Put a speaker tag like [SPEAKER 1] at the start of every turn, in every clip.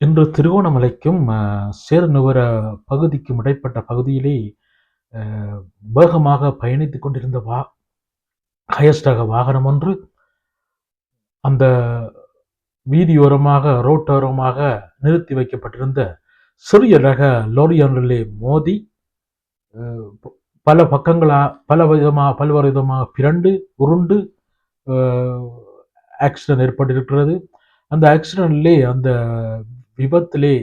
[SPEAKER 1] இன்று திருகோணமலைக்கும் சேருநுவர பகுதிக்கும் இடைப்பட்ட பகுதியிலே வேகமாக பயணித்துக் கொண்டிருந்த வா ஹயஸ்டக வாகனம் ஒன்று அந்த வீதியோரமாக ரோட்டோரமாக நிறுத்தி வைக்கப்பட்டிருந்த சிறிய ரக லோரி ஒன்றிலே மோதி பல பக்கங்களா பல விதமாக பல்வேறு விதமாக பிறண்டு உருண்டு ஆக்சிடென்ட் ஏற்பட்டிருக்கிறது. அந்த ஆக்சிடென்ட்லே அந்த விபத்திலே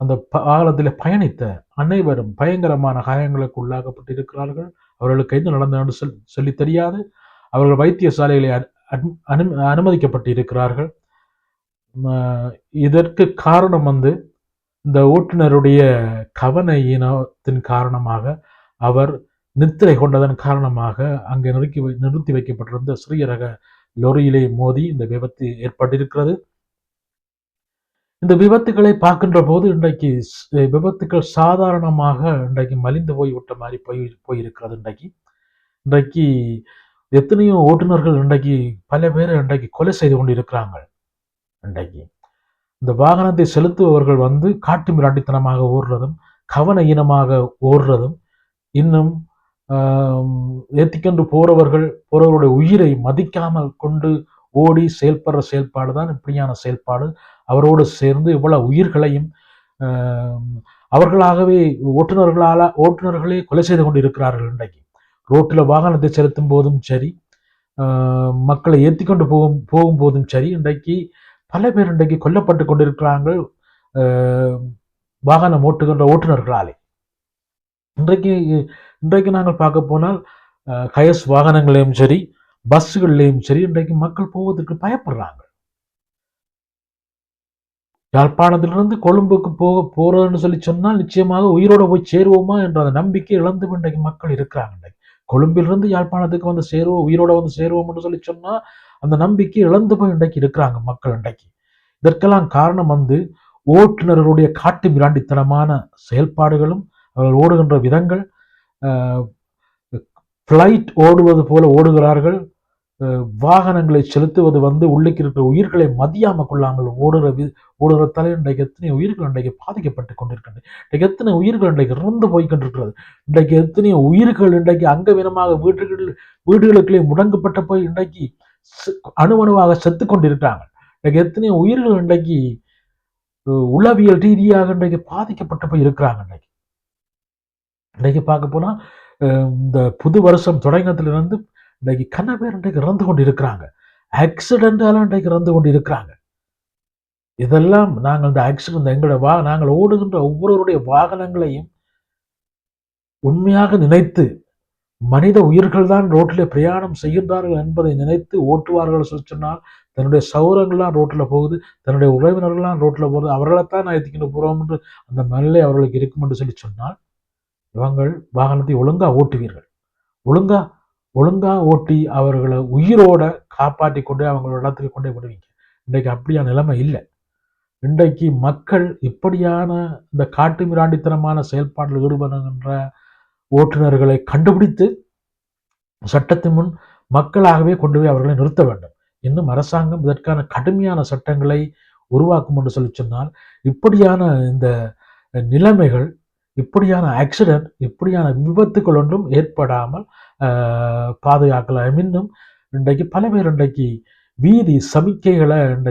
[SPEAKER 1] அந்த பாலத்தில் பயணித்த அனைவரும் பயங்கரமான காயங்களுக்கு உள்ளாகப்பட்டிருக்கிறார்கள் அவர்களுக்கு எது நடந்தது சொல் சொல்லி தெரியாது. அவர்கள் வைத்தியசாலைகளை அனு அனுமதிக்கப்பட்டு இருக்கிறார்கள் இதற்கு காரணம் வந்து இந்த ஓட்டுநருடைய கவன ஈனத்தின் காரணமாக அவர் நித்திரை கொண்டதன் காரணமாக அங்கே நிறுத்தி நிறுத்தி வைக்கப்பட்டிருந்த சிறிய ரக லொரியிலே மோதி இந்த விபத்து ஏற்பட்டிருக்கிறது. இந்த விபத்துக்களை பார்க்கின்ற போது இன்றைக்கு விபத்துக்கள் சாதாரணமாக இன்றைக்கு மலிந்து போய் விட்ட மாதிரி போய் போயிருக்கிறது இன்றைக்கு. இன்றைக்கு எத்தனையோ ஓட்டுநர்கள் இன்றைக்கு பல பேர் இன்றைக்கு கொலை செய்து கொண்டு இருக்கிறாங்க இன்றைக்கு இந்த வாகனத்தை செலுத்துபவர்கள் வந்து காட்டு மிராண்டித்தனமாக ஓடுறதும் கவன ஈனமாக ஓடுறதும் இன்னும் ஏற்றிக்கொண்டு போறவர்கள் போறவருடைய உயிரை மதிக்காமல் கொண்டு ஓடி செயல்படுற செயல்பாடு தான் இப்படியான செயல்பாடு. அவரோடு சேர்ந்து இவ்வளவு உயிர்களையும் அவர்களாகவே ஓட்டுநர்களால் ஓட்டுநர்களே கொலை செய்து கொண்டு இருக்கிறார்கள் இன்றைக்கு. ரோட்டில் வாகனத்தை செலுத்தும் போதும் சரி மக்களை ஏற்றி கொண்டு போகும் போகும்போதும் சரி இன்றைக்கு பல பேர் இன்றைக்கு கொல்லப்பட்டு கொண்டிருக்கிறார்கள் வாகனம் ஓட்டுகின்ற ஓட்டுநர்களாலே. இன்றைக்கு இன்றைக்கு நாங்கள் பார்க்க போனால் கயஸ் வாகனங்களையும் சரி பஸ்ஸுகள்லையும் சரி இன்றைக்கு மக்கள் போவதற்கு பயப்படுறாங்க. யாழ்ப்பாணத்திலிருந்து கொழும்புக்கு போக போறதுன்னு சொல்லி சொன்னால் நிச்சயமாக உயிரோட போய் சேருவோமா என்ற அந்த நம்பிக்கை இழந்து இன்றைக்கு மக்கள் இருக்கிறாங்க இன்றைக்கு. கொழும்பிலிருந்து யாழ்ப்பாணத்துக்கு வந்து சேருவோம் உயிரோட வந்து சேருவோம்னு சொல்லி சொன்னால் அந்த நம்பிக்கை இழந்து போய் இன்றைக்கு இருக்கிறாங்க மக்கள் இன்றைக்கு. இதற்கெல்லாம் காரணம் வந்து ஓட்டுநர்களுடைய காட்டு மிராண்டித்தனமான செயல்பாடுகளும் அவர்கள் ஓடுகின்ற விதங்கள் ஃப்ளைட் ஓடுவது போல ஓடுகிறார்கள் வாகனங்களை செலுத்துவது வந்து உள்ளுக்கு இருக்கிற உயிர்களை மதியாம கொள்ளாமல் ஓடுற ஓடுகிற தலை இன்றைக்கு எத்தனை உயிர்கள் இன்றைக்கு பாதிக்கப்பட்டு கொண்டிருக்கின்றன? இன்றைக்கு எத்தனை உயிர்கள் இன்றைக்கு இறந்து போய் கொண்டிருக்கிறது இன்றைக்கு எத்தனை உயிர்கள் இன்றைக்கு அங்கவினமாக வீட்டுகள் வீடுகளுக்குள்ளே முடங்கப்பட்ட போய் இன்றைக்கு அணுவணுவாக செத்து கொண்டிருக்கிறாங்க. இன்றைக்கு எத்தனை உயிர்கள் இன்றைக்கு உளவியல் ரீதியாக இன்றைக்கு பாதிக்கப்பட்ட போய் இருக்கிறாங்க இன்றைக்கு. இன்றைக்கு பார்க்க போனால் இந்த புது வருஷம் தொடங்கினதுலேருந்து இன்றைக்கு கண்ண பேர் இன்றைக்கு இறந்து கொண்டு இருக்கிறாங்க ஆக்சிடென்டால இன்றைக்கு இறந்து கொண்டு இருக்கிறாங்க இதெல்லாம் நாங்கள் இந்த ஆக்சிடென்ட் எங்களோட வா நாங்கள் ஓடுகின்ற ஒவ்வொருவருடைய வாகனங்களையும் உண்மையாக நினைத்து மனித உயிர்கள் தான் ரோட்டில் பிரயாணம் செய்கின்றார்கள் என்பதை நினைத்து ஓட்டுவார்கள் சொல்லி சொன்னால் தன்னுடைய சௌரங்கள்லாம் ரோட்டில் போகுது தன்னுடைய உறவினர்கள்லாம் ரோட்டில் போகுது அவர்களைத்தான் நான் எத்திக்கிட்டு போகிறோம் என்று அந்த மனநிலை அவர்களுக்கு இருக்கும் என்று சொல்லி சொன்னால் இவங்கள் வாகனத்தை ஒழுங்காக ஓட்டுவீர்கள். ஒழுங்காக ஒழுங்காக ஓட்டி அவர்களை உயிரோட காப்பாற்றி கொண்டு அவங்களோட இடத்துக்கு கொண்டே விடுவீங்க. இன்றைக்கு அப்படியான நிலைமை இல்லை. இன்றைக்கு மக்கள் இப்படியான இந்த காட்டு மிராண்டித்தனமான செயல்பாட்டில் ஈடுபடுகின்ற ஓட்டுநர்களை கண்டுபிடித்து சட்டத்தின் முன் மக்களாகவே கொண்டு போய் அவர்களை நிறுத்த வேண்டும். இன்னும் அரசாங்கம் இதற்கான கடுமையான சட்டங்களை உருவாக்கும் என்று சொல்லி சொன்னால் இப்படியான இந்த நிலைமைகள் இப்படியான ஆக்சிடென்ட் இப்படியான விபத்துக்கள் ஒன்றும் ஏற்படாமல் பாதுகாக்கலாம். இன்னும் இன்றைக்கு பல பேர் இன்றைக்கு வீதி சமிக்கைகளை இன்றைக்கு